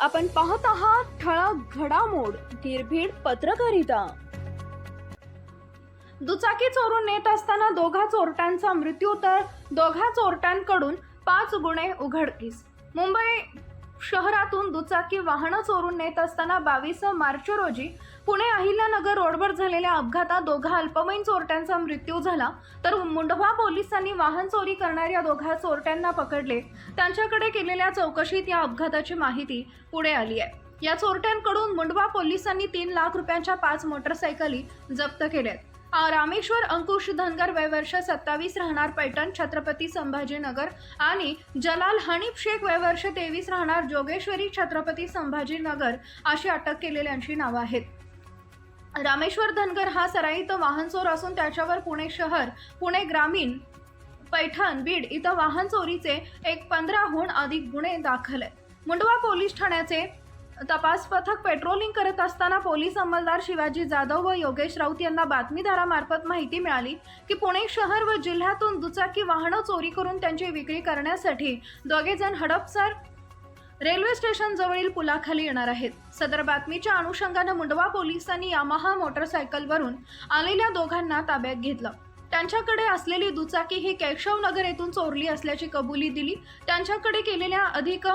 आपण पाहत आहात ठळक घडामोड निर्भीड पत्रकारिता. दुचाकी चोरून नेत असताना दोघा चोरट्यांचा मृत्यू तर दोघा चोरट्यांकडून पाच गुन्हे उघडकीस. मुंबई शहरातून दुचाकी वाहनं चोरून नेत असताना बावीस मार्च रोजी पुणे अहिल्यानगर रोडवर झालेल्या अपघातात दोघा अल्पवयीन चोरट्यांचा मृत्यू झाला. तर मुंडवा पोलिसांनी वाहन चोरी करणाऱ्या दोघा चोरट्यांना पकडले. त्यांच्याकडे केलेल्या चौकशीत या अपघाताची माहिती पुढे आली आहे. या चोरट्यांकडून मुंडवा पोलिसांनी तीन लाख रुपयांच्या पाच मोटरसायकली जप्त केल्या आहेत रामेश्वर अंकुश धनगर वयवर्ष सत्तावीस राहणार पैठण छत्रपती संभाजीनगर आणि जलाल हनीफ शेख वयवर्ष तेवीस राहणार जोगेश्वरी छत्रपती संभाजीनगर अशी अटक केलेल्यांची नावं आहेत. रामेश्वर धनगर हा सराईत वाहन चोर असून त्याच्यावर पुणे शहर पुणे ग्रामीण पैठण बीड इथं वाहन चोरीचे एक पंधराहून अधिक गुन्हे दाखल आहेत. मुंडवा पोलीस ठाण्याचे तपास पथक पेट्रोलिंग करत असताना पोलीस अंमलदार शिवाजी जाधव व योगेश राऊत यांना बातमीदारामार्फत माहिती मिळाली की पुणे शहर व जिल्ह्यातून दुचाकी वाहनं चोरी करून त्यांची विक्री करण्यासाठी दोघेजण हडपसर रेल्वे स्टेशन जवळील पुलाखाली येणार आहेत. सदर बातमीच्या अनुषंगानं मुंडवा पोलिसांनी यामाहा मोटरसायकलवरून आलेल्या दोघांना ताब्यात घेतलं. त्यांच्याकडे असलेली दुचाकी ही केशवनगर येथून चोरली असल्याची कबुली दिली. त्यांच्याकडे केलेल्या अधिक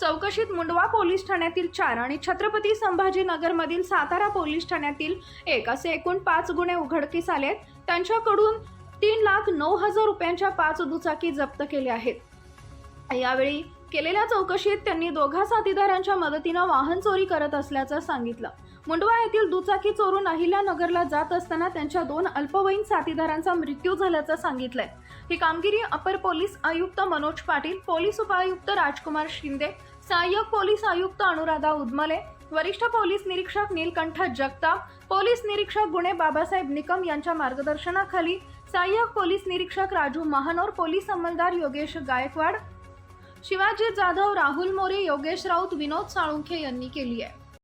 चौकशीत मुंडवा पोलीस ठाण्यातील चार आणि छत्रपती संभाजीनगरमधील सातारा पोलीस ठाण्यातील एक असे एकूण पाच गुन्हे उघडकीस आले आहेत. त्यांच्याकडून तीन लाख नऊ हजार रुपयांच्या पाच दुचाकी जप्त केल्या आहेत यावेळी केलेल्या चौकशीत त्यांनी दोघा साथीदारांच्या मदतीनं वाहन चोरी करत असल्याचं सांगितलं. मुंडवा येथील दुचाकी चोरून अहिल्या नगरला जात असताना त्यांच्या दोन अल्पवयीन साथीदारांचा मृत्यू झाल्याचं सांगितलंय. ही कामगिरी अपर पोलीस आयुक्त मनोज पाटील पोलीस उपायुक्त राजकुमार शिंदे सहाय्यक पोलीस आयुक्त अनुराधा उदमले वरिष्ठ पोलीस निरीक्षक नीलकंठ जगताप पोलीस निरीक्षक गुणे बाबासाहेब निकम यांच्या मार्गदर्शनाखाली सहाय्यक पोलीस निरीक्षक राजू महानोर पोलीस अंमलदार योगेश गायकवाड शिवाजी जाधव राहुल मोरे योगेश राऊत विनोद साळुंखे यांनी केली आहे.